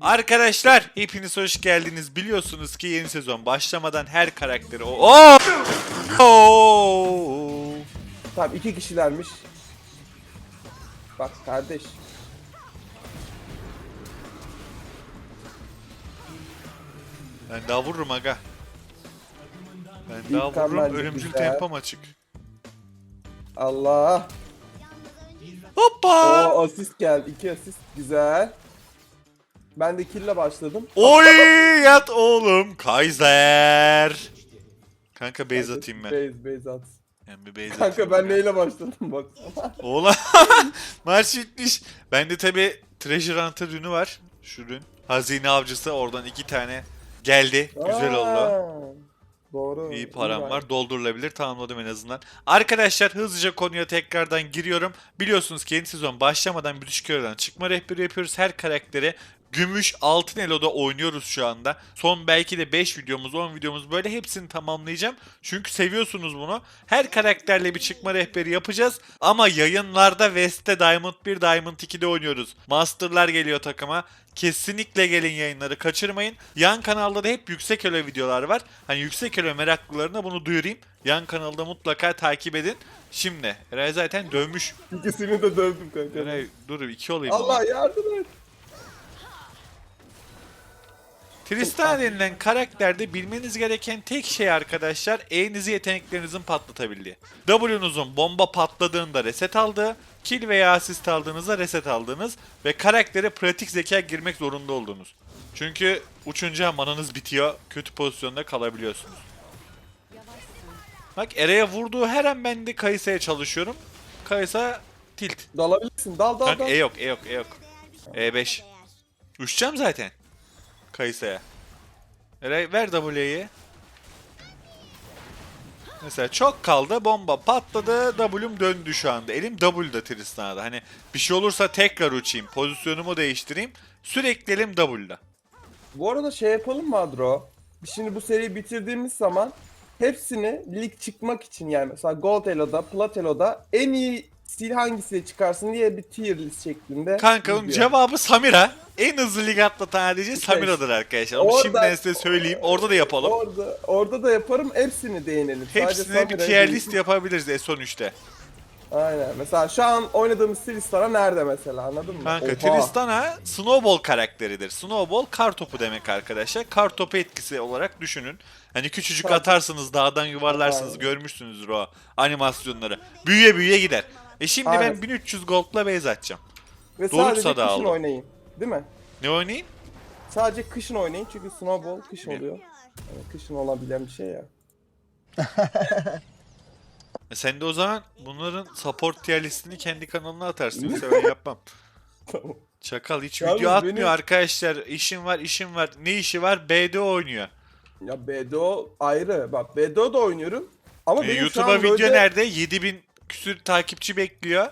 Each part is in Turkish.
Arkadaşlar hepiniz hoş geldiniz. Biliyorsunuz ki yeni sezon başlamadan her karakteri o Oo! Oo! Tamam iki kişilermiş. Bak kardeş. Ben daha vururum aga. Ben daha vururum. Ölümcül güzel. tempom açık. Allah. Hoppa! O asist geldi. iki asist. Güzel. Ben de kill'le başladım. Oy yat oğlum Kaiser. Kanka base atayım ben. Base, base at. Ben bir base Kanka atayım ben neyle başladım bak. Oğlan maç bitmiş. Bende tabi Treasure Hunter ürünü var. Şu ürün. Hazine avcısı oradan iki tane geldi. Güzel oldu. Doğru. İyi param var. Doldurulabilir. Tamamladım en azından. Arkadaşlar hızlıca konuya tekrardan giriyorum. Biliyorsunuz ki yeni sezon başlamadan bir Köreden çıkma rehberi yapıyoruz. Her karaktere Gümüş Altın Elo'da oynuyoruz şu anda. Son belki de 5 videomuz 10 videomuz böyle hepsini tamamlayacağım. Çünkü seviyorsunuz bunu. Her karakterle bir çıkma rehberi yapacağız. Ama yayınlarda West'te Diamond 1 Diamond 2'de oynuyoruz. Master'lar geliyor takıma. Kesinlikle gelin yayınları kaçırmayın. Yan kanalda da hep yüksek elo videolar var. Hani yüksek elo meraklılarına bunu duyurayım. Yan kanalda mutlaka takip edin. Şimdi Eray zaten dövmüş. İkisini de dövdüm kanka. Eray dur iki olayım. Allah yardım et. Denilen karakterde bilmeniz gereken tek şey arkadaşlar E'nizi yeteneklerinizin patlatabildiği. W'nuzun bomba patladığında reset aldığı, kill veya asist aldığınızda reset aldığınız ve karaktere pratik zeka girmek zorunda olduğunuz. Çünkü uçunca mananız bitiyor, kötü pozisyonda kalabiliyorsunuz. Bak Eray'a vurduğu her an ben de Kayısa'ya çalışıyorum. Kayısa tilt. Dalabilirsin. Dal dal Kanka dal. E yok, E yok, E yok. E5. Uçacağım zaten. Kayısa'ya. Eray ver W'yi. Mesela çok kaldı bomba patladı W'm döndü şu anda. Elim W'da Tristana'da. Hani bir şey olursa tekrar uçayım. Pozisyonumu değiştireyim. Sürekli elim W'da. Bu arada şey yapalım mı Adro? Şimdi bu seriyi bitirdiğimiz zaman hepsini lig çıkmak için yani mesela Gold Elo'da, Plat Elo'da en iyi sil hangisiyle çıkarsın diye bir tier list şeklinde. Kankanın video. cevabı Samira. En hızlı lig atlatan ADC İşte Samira'dır arkadaşlar. Orada- şimdiden size söyleyeyim. Orada da yapalım. Orada, orada da yaparım hepsini değinelim. Hepsine bir tier list yapabiliriz S13'te. Aynen. Mesela şu an oynadığımız Tristana nerede mesela anladın mı? Kanka Oha. Tristana Snowball karakteridir. Snowball kar topu demek arkadaşlar. Kar topu etkisi olarak düşünün. Hani küçücük Tabii. atarsınız dağdan yuvarlarsınız Aynen. görmüşsünüzdür o animasyonları. Büyüye büyüye gider. E şimdi ben Aynen. 1300 gold'la base atacağım. Ve Doruksa sadece da kışın aldım. oynayın. Değil mi? Ne oynayayım? Sadece kışın oynayın çünkü snowball kış oluyor. Yani kışın olabilen bir şey ya. E sen de o zaman bunların support tier listini kendi kanalına atarsın. Yoksa ben yapmam. Tamam. Çakal hiç Yalnız video atmıyor benim- arkadaşlar. İşim var işim var. Ne işi var? BD oynuyor. Ya BDO ayrı. Bak BDO da oynuyorum. Ama E, benim şu YouTube'a an video böyle nerede? 7000 küsür takipçi bekliyor.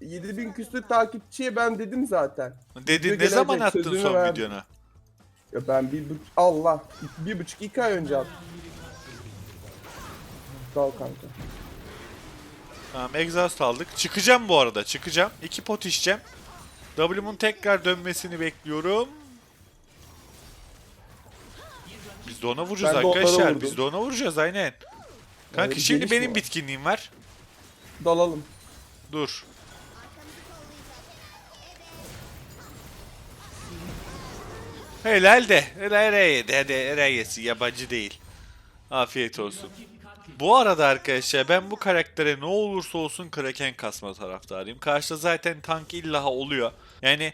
7000 küsür takipçiye ben dedim zaten. Dedi Video ne zaman gelecek, attın sözünü son verdim. videonu? Ya ben bir buçuk, Allah bir buçuk iki ay önce attım. Dal kanka. Tamam exhaust aldık. Çıkacağım bu arada çıkacağım. İki pot içeceğim. W'mun tekrar dönmesini bekliyorum. Biz de ona vuracağız Ben de onlara arkadaşlar. vurdum. Biz de ona vuracağız aynen. Kanka bir şimdi geliş mi benim var? bitkinliğim var. Dalalım. Dur. Helal de. Helal. Hadi helal yesin. Yabancı değil. Afiyet olsun. Bu arada arkadaşlar ben bu karaktere ne olursa olsun Kraken kasma taraftarıyım. Karşıda zaten tank illaha oluyor. Yani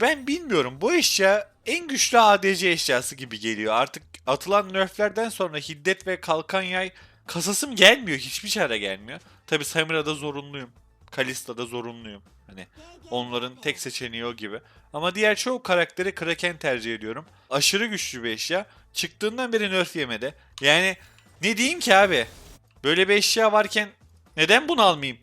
ben bilmiyorum bu eşya en güçlü ADC eşyası gibi geliyor. Artık atılan nerflerden sonra hiddet ve kalkan yay kasasım gelmiyor. Hiçbir çare gelmiyor. Tabi Samira'da zorunluyum. Kalista'da zorunluyum. Hani onların tek seçeneği o gibi. Ama diğer çoğu karakteri Kraken tercih ediyorum. Aşırı güçlü bir eşya. Çıktığından beri nerf yemedi. Yani ne diyeyim ki abi? Böyle bir eşya varken neden bunu almayayım?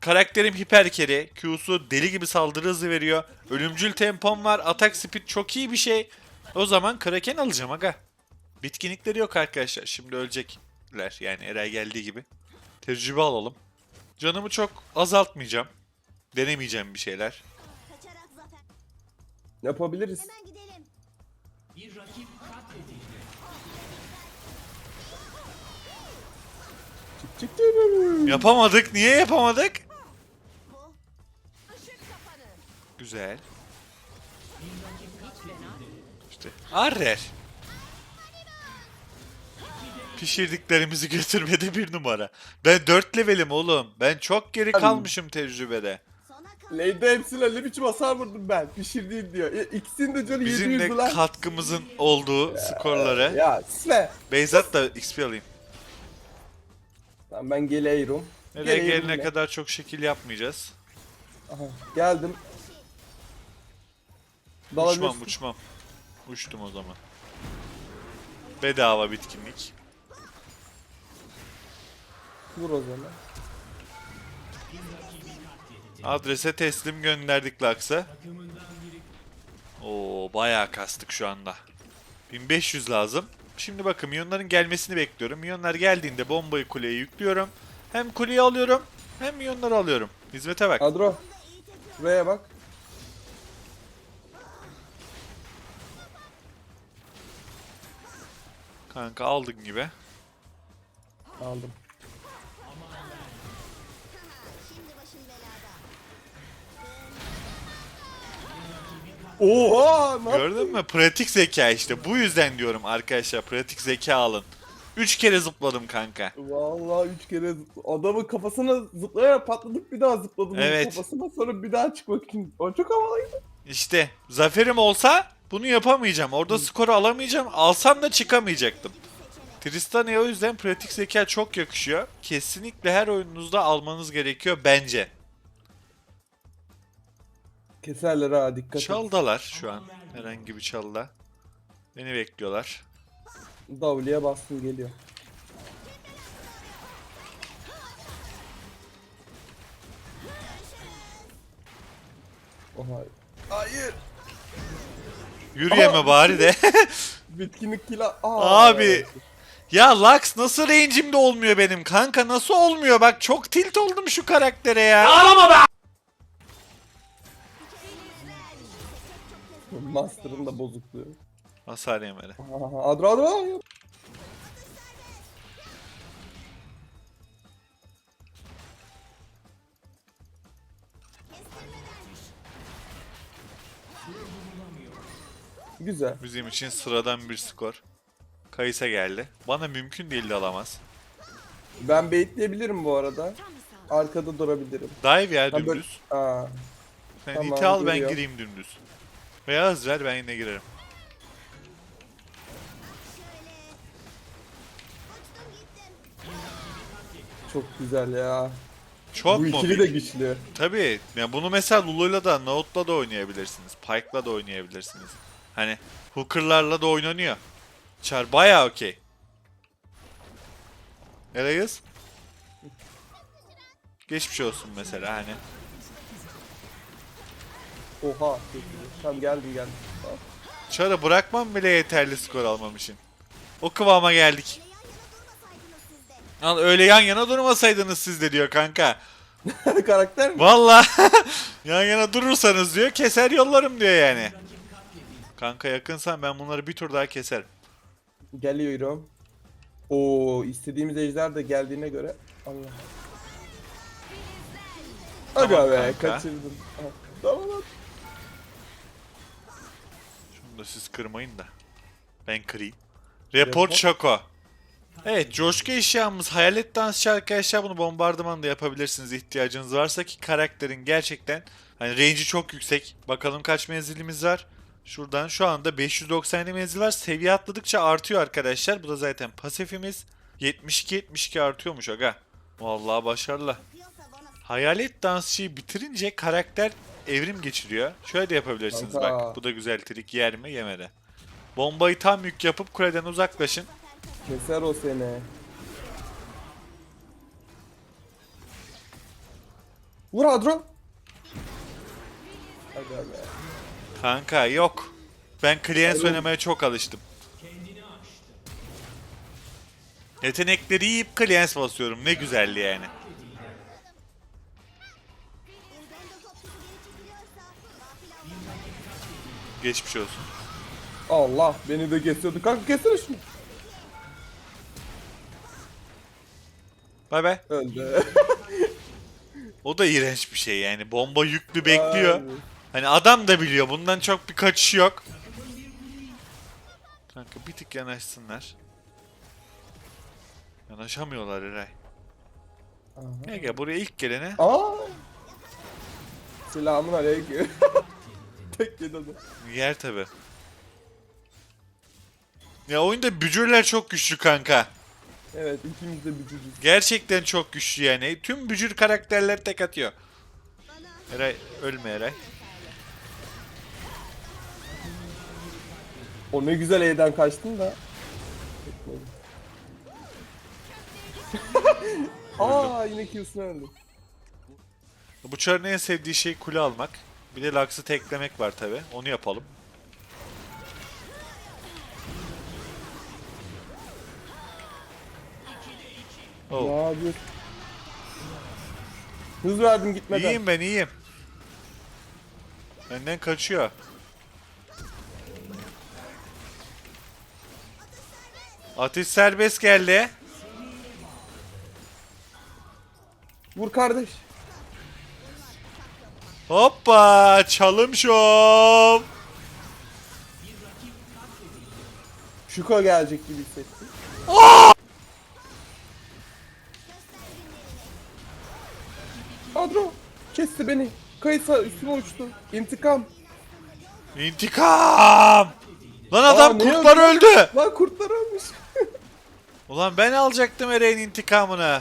Karakterim hiper carry, Q'su deli gibi saldırı hızı veriyor. Ölümcül tempom var, atak speed çok iyi bir şey. O zaman Kraken alacağım aga. Bitkinlikleri yok arkadaşlar. Şimdi ölecekler yani Eray geldiği gibi. Tecrübe alalım. Canımı çok azaltmayacağım. Denemeyeceğim bir şeyler. Kaçarak zafer. Yapabiliriz. Hemen gidelim. Çık çık çık. Yapamadık. Niye yapamadık? Güzel. İşte arrer. Pişirdiklerimizi götürmede bir numara. Ben 4 levelim oğlum. Ben çok geri Abi. kalmışım tecrübede. Lane'de hepsine ne biçim hasar vurdum ben. Pişirdiğin diyor. E, ikisinin de canı Bizim 700 de lan. katkımızın olduğu skorları. Ya sve. Beyzat da XP alayım. Tamam ben geliyorum. Nereye Geleyim gelene yine. kadar çok şekil yapmayacağız. Aha, geldim. Uçmam uçmam. Uçtum o zaman. Bedava bitkinlik. Vur o zaman. Adrese teslim gönderdik Laks'a. Oo bayağı kastık şu anda. 1500 lazım. Şimdi bakın milyonların gelmesini bekliyorum. Milyonlar geldiğinde bombayı kuleye yüklüyorum. Hem kuleyi alıyorum hem milyonları alıyorum. Hizmete bak. Adro. Buraya bak. Kanka aldın gibi. Aldım. Oha! Ne? Gördün mü? Pratik zeka işte. Bu yüzden diyorum arkadaşlar. Pratik zeka alın. 3 kere zıpladım kanka. Vallahi üç kere adamın kafasına zıplayarak patladık bir daha zıpladım Evet. kafasına sonra bir daha çıkmak için. O çok havalıydı. İşte zaferim olsa bunu yapamayacağım. Orada skoru alamayacağım. Alsam da çıkamayacaktım. Tristana'ya o yüzden pratik zeka çok yakışıyor. Kesinlikle her oyununuzda almanız gerekiyor bence. Keserler ha dikkat et. Çaldalar şu an. Herhangi bir çalda. Beni bekliyorlar. W'ye bastım geliyor. Oha. Hayır. Yürüyeme Aa, bari de. Bitkinlik kila. Aa, Abi. ya Lux nasıl range'imde olmuyor benim kanka nasıl olmuyor bak çok tilt oldum şu karaktere ya. Master'ın da bozukluğu. Hasar yemeli. Aha, Adro Adro. Güzel. Bizim için sıradan bir skor. Kayısa geldi. Bana mümkün değil de alamaz. Ben baitleyebilirim bu arada. Arkada durabilirim. Dive ya Ben böyle- dümdüz. Aa, Sen Tamam, iti al ben geliyor. gireyim dümdüz. Veya hız ver ben yine girerim. çok güzel ya. Çok bu mu? ikili de güçlü. Tabii. Yani bunu mesela Lulu'yla da Naut'la da oynayabilirsiniz. Pike'la da oynayabilirsiniz. Hani hooker'larla da oynanıyor. Char bayağı okey. Nereyiz? Geçmiş olsun mesela hani. Oha. Tamam geldim geldim. Tamam. Char'ı bırakmam bile yeterli skor almam için. O kıvama geldik. Al öyle yan yana durmasaydınız siz de diyor kanka. Karakter mi? Valla yan yana durursanız diyor keser yollarım diyor yani. Kanka yakınsan ben bunları bir tur daha keserim. Geliyorum. Oo istediğimiz ejder de geldiğine göre Allah. Aga Tamam be kanka. kaçırdım. Ah, Tamam da siz kırmayın da. Ben kırayım. Report Report. Şoko. Evet coşku eşyamız hayalet dansçı arkadaşlar bunu bombardıman da yapabilirsiniz ihtiyacınız varsa ki karakterin gerçekten hani range'i çok yüksek. Bakalım kaç menzilimiz var. Şuradan şu anda 590 menzil var. Seviye atladıkça artıyor arkadaşlar. Bu da zaten pasifimiz. 72-72 artıyormuş aga. Vallahi başarılı. Hayalet dansçıyı bitirince karakter evrim geçiriyor. Şöyle de yapabilirsiniz Kanka. bak. Bu da güzel trik yer mi yemedi. Bombayı tam yük yapıp kuleden uzaklaşın. Keser o seni. Vur Adro. Be. Kanka yok. Ben Clients Oğlum. oynamaya çok alıştım. Yetenekleri yiyip Clients basıyorum. Ne güzelli yani. Geçmiş olsun. Allah beni de kesiyordu. Kanka kessene şunu. Bay bay. Öldü. O da iğrenç bir şey yani. Bomba yüklü bekliyor. Abi. Hani adam da biliyor. Bundan çok bir kaçışı yok. Kanka bir tık yanaşsınlar. Yanaşamıyorlar Eray. Ne gel buraya ilk gelene Aa. Selamun aleyküm. Tek yedi adam. yer tabi. Ya oyunda bücürler çok güçlü kanka. Evet ikimiz de bücücüz. Gerçekten çok güçlü yani. Tüm bücür karakterler tek atıyor. Eray ölme Eray. O ne güzel E'den kaçtın da. Aa yine Q'sunu öldü. Bu çarın en sevdiği şey kule almak. Bir de Lux'ı teklemek var tabi. Onu yapalım. Oh. Ne yapıyor? Hız verdim gitmeden. İyiyim ben iyiyim. Benden kaçıyor. Atış serbest geldi. Vur kardeş. Hoppa çalım şov. Şuko gelecek gibi hissettim. Adro kesti beni. Kayısa üstüme uçtu. İntikam. İntikam. Lan adam Aa, ne kurtlar öldü? Lan kurtlar ölmüş. Ulan ben alacaktım Ereğin intikamını.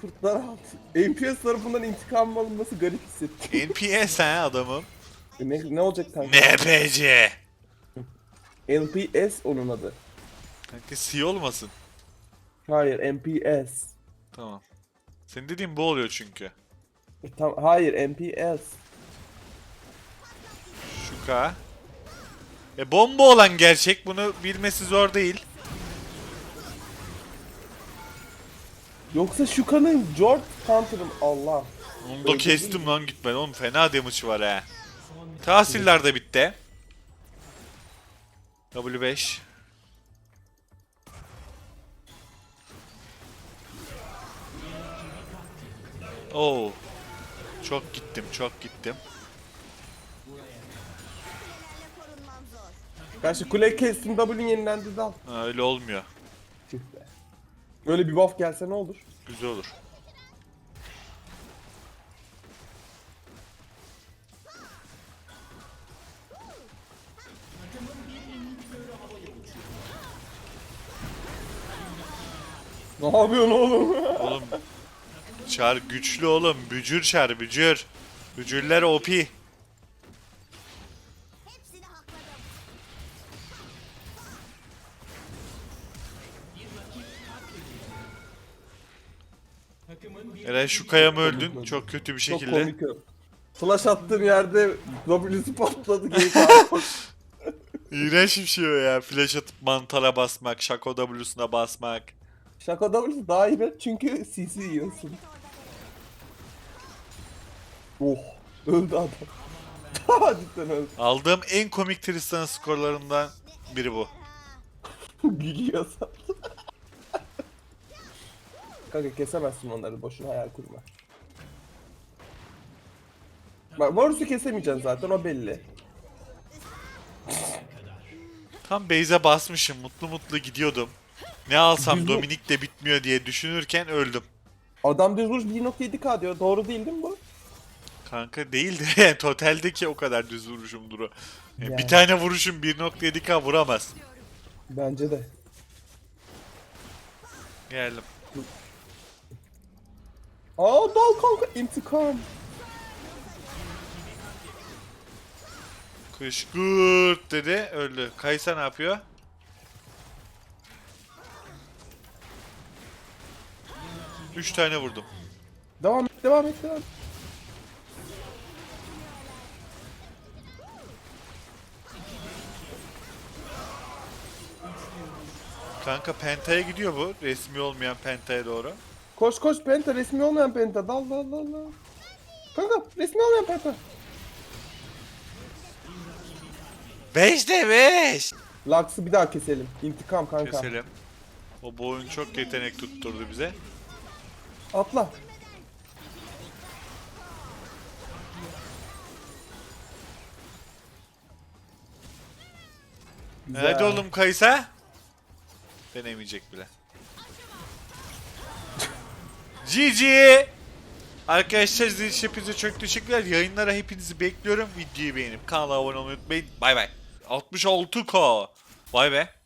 Kurtlar aldı. NPS tarafından intikam alınması garip hissettim. NPS ha adamım. E ne, ne olacak kanka? NPC. NPS onun adı. Kanka C olmasın. Hayır NPS. Tamam. Senin dediğin bu oluyor çünkü. E, tam, hayır NPS. Şu K. E bomba olan gerçek. Bunu bilmesi zor değil. Yoksa Shuka'nın George Counter'ın Allah. Onu da kestim lan gitmedi. Oğlum fena damage var ha. Tahsiller de bitti. W5. Oo. Çok gittim, çok gittim. Karşı kule kestim W'nin yenilendi dal. Ha, öyle olmuyor. Böyle bir buff gelse ne olur? Güzel olur. Ne yapıyorsun oğlum? Oğlum çar güçlü oğlum. Bücür çar bücür. Bücürler OP. Eray şu kaya mı öldün? Çok kötü bir Çok şekilde. komik. o. Flash attığım yerde W'si patladı geri kaldı. İğrenç bir şey o ya. Flash atıp mantara basmak, Shaco W'suna basmak. Şaka W'si daha iyi be çünkü CC yiyorsun. Oh öldü adam. Cidden öldü. Aldığım en komik Tristan skorlarından biri bu. Gülüyor zaten. Kanka kesemezsin onları boşuna hayal kurma. Bak Varus'u kesemeyeceksin zaten o belli. Tam base'e basmışım. Mutlu mutlu gidiyordum. Ne alsam. Dominik de bitmiyor diye düşünürken öldüm. Adam düz vuruş 1.7k diyor. Doğru değil değil mi bu? Kanka değildi. Yani toteldeki o kadar düz vuruşumdur o. Yani Yani. Bir tane vuruşum 1.7k vuramaz. Bence de. Geldim. Aa dal kanka intikam. Kışkırt dedi öldü. Kaysa ne yapıyor? Üç tane vurdum. Devam et devam et devam. Kanka Penta'ya gidiyor bu. Resmi olmayan Penta'ya doğru. Koş koş penta resmi olmayan penta dal dal dal dal. Kanka resmi olmayan penta. 5'te 5. Lux'ı bir daha keselim. İntikam kanka. Keselim. O bu oyun çok yetenek tutturdu bize. Atla. Güzel. Hadi oğlum Kaysa. Denemeyecek bile. GG. Arkadaşlar izlediğiniz hepinize çok teşekkürler. Yayınlara hepinizi bekliyorum. Videoyu beğenip kanala abone olmayı unutmayın. Bay bay. 66k. Vay be.